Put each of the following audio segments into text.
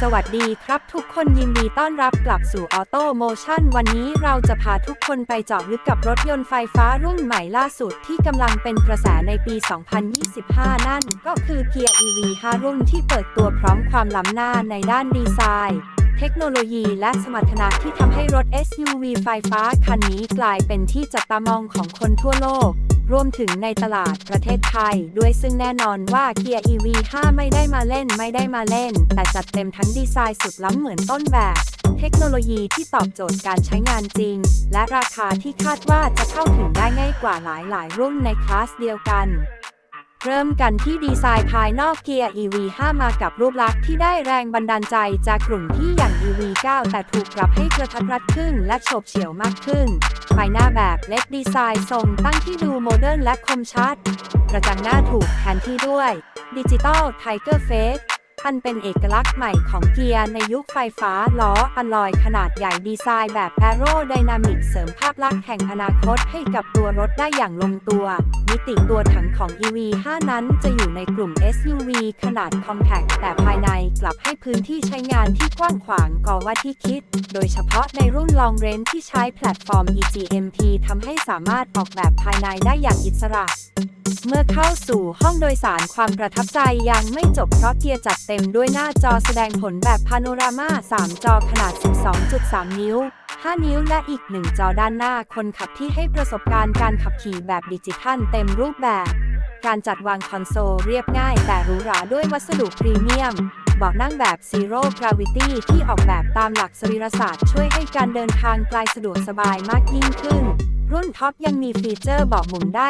สวัสดีครับทุกคนยินดีต้อนรับกลับสู่ออโตโมชั่นวันนี้เราจะพาทุกคนไปเจาะลึกกับรถยนต์ไฟฟ้ารุ่นใหม่ล่าสุดที่กำลังเป็นกระแสในปี 2025 นั่นก็คือ Kia EV 5 รุ่นที่เปิดตัวพร้อมความล้ำหน้าในด้านดีไซน์เทคโนโลยีและสมรรถนะที่ทำให้รถ SUV ไฟฟ้าคันนี้กลายเป็นที่จับตามองของคนทั่วโลก รวมถึงในตลาดประเทศไทย ด้วยซึ่งแน่นอนว่า Kia EV 5 ไม่ได้มาเล่นไม่ได้มาเล่น แต่จัดเต็มทั้งดีไซน์สุดล้ำเหมือนต้นแบบ เทคโนโลยีที่ตอบโจทย์การใช้งานจริง และราคาที่คาดว่าจะเข้าถึงได้ง่ายกว่าหลายๆ รุ่นในคลาสเดียวกัน เริ่มกันที่ดีไซน์ภายนอก Kia EV 5 มากับรูปลักษณ์ที่ได้แรงบันดาลใจจากกลุ่มที่อย่าง EV 9 แต่ถูกปรับให้กระทัดรัดขึ้นและโฉบเฉี่ยวมากขึ้น ภายหน้าแบบเล็กดีไซน์ทรงตั้งที่ดูโมเดิร์นและคมชัด กระจังหน้าถูกแทนที่ด้วยดิจิตอลไทเกอร์เฟสอันเป็นเอกลักษณ์ใหม่ของเกียร์ในยุคไฟฟ้าล้ออลลอยขนาดใหญ่ดีไซน์แบบแอโรไดนามิกเสริมภาพลักษณ์แห่งอนาคตให้กับตัวรถได้อย่างลงตัว มิติตัวถังของ EV 5 นั้นจะอยู่ในกลุ่ม SUV ขนาด Compact แต่ภายในกลับให้พื้นที่ใช้งานที่กว้างขวางกว่าที่คิด โดยเฉพาะในรุ่น Long Range ที่ใช้แพลตฟอร์ม EGMP ทำให้สามารถออกแบบภายในได้อย่างอิสระเมื่อเข้าสู่ห้องโดยสารความประทับใจยังไม่จบเพราะเกียร์จัดเต็มด้วยหน้าจอแสดงผลแบบพาโนรามา 3 จอขนาด 12.3 นิ้ว 5 นิ้วและอีก 1 จอด้านหน้าคนขับที่ให้ประสบการณ์การขับขี่แบบดิจิทัลเต็มรูปแบบ การจัดวางคอนโซลเรียบง่ายแต่หรูหราด้วยวัสดุพรีเมียมเบาะนั่งแบบ Zero Gravity ที่ออกแบบตามหลักสรีรศาสตร์ช่วยให้การเดินทางไกลสะดวกสบายมากยิ่งขึ้น รุ่นท็อปยังมีฟีเจอร์บาะหมุนได้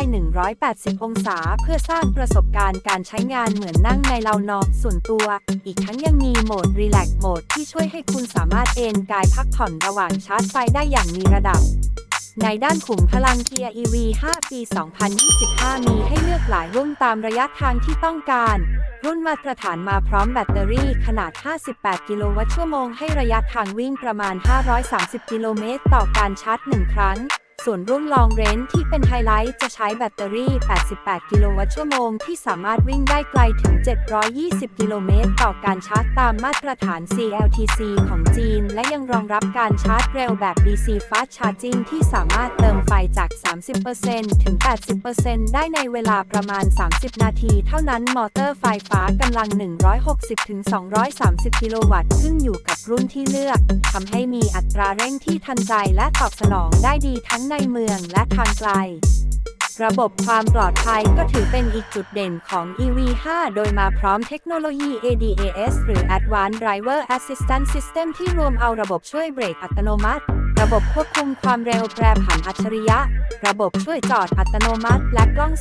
180 องศา เพื่อสร้างประสบการณ์การใช้งานเหมือนนั่งในเลานอนส่วนตัว อีกทั้งยังมีโหมด Relax โหมดที่ช่วยให้คุณสามารถเอนกายพักผ่อนระหว่างชาร์จไฟได้อย่างมีระดับในด้านขุมพลังเกียร์ EV 5 ปี 2025 มีให้เลือกหลายรุ่นตามระยะทางที่ต้องการ รุ่นมาตรฐานมาพร้อมแบตเตอรี่ขนาด 58 กิโลวัตต์ชั่วโมง ให้ระยะทางวิ่งประมาณ 530 กิโลเมตรต่อการชาร์จ 1 ครั้ง ส่วนรุ่น Long Range ที่เป็นไฮไลท์จะใช้แบตเตอรี่ 88 กิโลวัตต์ชั่วโมง ที่สามารถวิ่งได้ไกลถึง 720 กิโลเมตร ต่อการชาร์จตามมาตรฐาน CLTC ของจีน และยังรองรับการชาร์จเร็วแบบ DC Fast Charging ที่สามารถเติมไฟจาก 30%ถึง 80%ได้ในเวลาประมาณ 30 นาที เท่านั้นมอเตอร์ไฟฟ้ากำลัง 160-230 กิโลวัตต์ขึ้นอยู่กับรุ่นที่เลือกทำให้มีอัตราเร่งที่ทันใจและตอบสนองได้ดีทั้งในเมืองและทางไกล ระบบความปลอดภัยก็ถือเป็นอีกจุดเด่นของ EV5 โดยมาพร้อมเทคโนโลยี ADAS หรือ Advanced Driver Assistance System ที่รวมเอาระบบช่วยเบรกอัตโนมัติ ระบบควบคุมความเร็วแปรผันอัจฉริยะ ระบบช่วยจอดอัตโนมัติ และกล้อง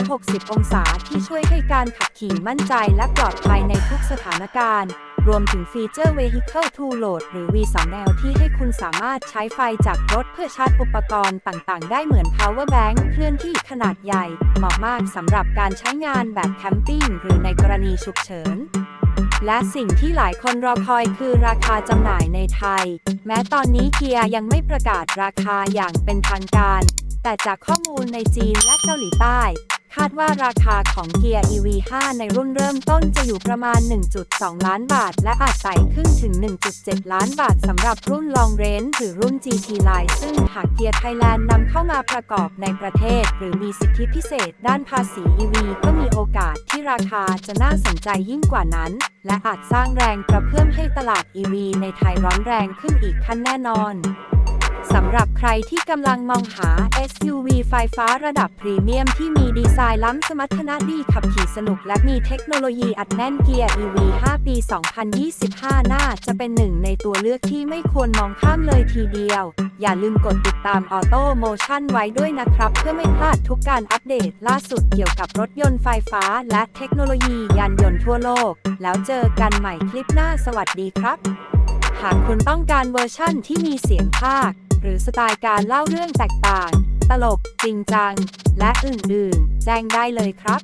360 องศาที่ช่วยให้การขับขี่มั่นใจและปลอดภัยในทุกสถานการณ์ รวมถึงฟีเจอร์ Vehicle to Load หรือ V2L ที่ให้คุณสามารถใช้ไฟจากรถเพื่อชาร์จอุปกรณ์ต่างๆ ได้เหมือน Power Bank เคลื่อนที่ขนาดใหญ่ เหมาะมากสำหรับการใช้งานแบบแคมปิ้งหรือในกรณีฉุกเฉินและสิ่งที่หลายคนรอคอยคือราคาจำหน่ายในไทย แม้ตอนนี้เกียร์ยังไม่ประกาศราคาอย่างเป็นทางการ แต่จากข้อมูลในจีนและเกาหลีใต้ คาดว่าราคาของเกียร์ EV5 ในรุ่นเริ่มต้นจะอยู่ประมาณ 1.2 ล้านบาท และอาจไต่ขึ้นถึง 1.7 ล้านบาทสำหรับรุ่น Long Range หรือรุ่น GT Line ซึ่งหากเกียร์ไทยแลนด์นำเข้ามาประกอบในประเทศ หรือมีสิทธิพิเศษด้านภาษี EV ก็มีโอกาสที่ราคาจะน่าสนใจยิ่งกว่านั้น และอาจสร้างแรงกระเพื่อมให้ตลาด EV ในไทยร้อนแรงขึ้นอีกขั้นแน่นอน สำหรับใครที่กำลังมองหา SUV ไฟฟ้าระดับพรีเมียมที่มีดีไซน์ล้ำสมรรถนะดีขับขี่สนุกและมีเทคโนโลยีอัดแน่นเกียร์ EV 5 ปี 2025 น่าจะเป็นหนึ่งในตัวเลือกที่ไม่ควรมองข้ามเลยทีเดียว อย่าลืมกดติดตาม Auto Motion ไว้ด้วยนะครับ เพื่อไม่พลาดทุกการอัปเดตล่าสุดเกี่ยวกับรถยนต์ไฟฟ้า และเทคโนโลยียานยนต์ทั่วโลก แล้วเจอกันใหม่คลิปหน้าสวัสดีครับ หากคุณต้องการเวอร์ชั่นที่มีเสียงภาค หรือสไตล์การเล่าเรื่องแตกต่าง ตลก จริงจัง และอื่นๆ แจ้งได้เลยครับ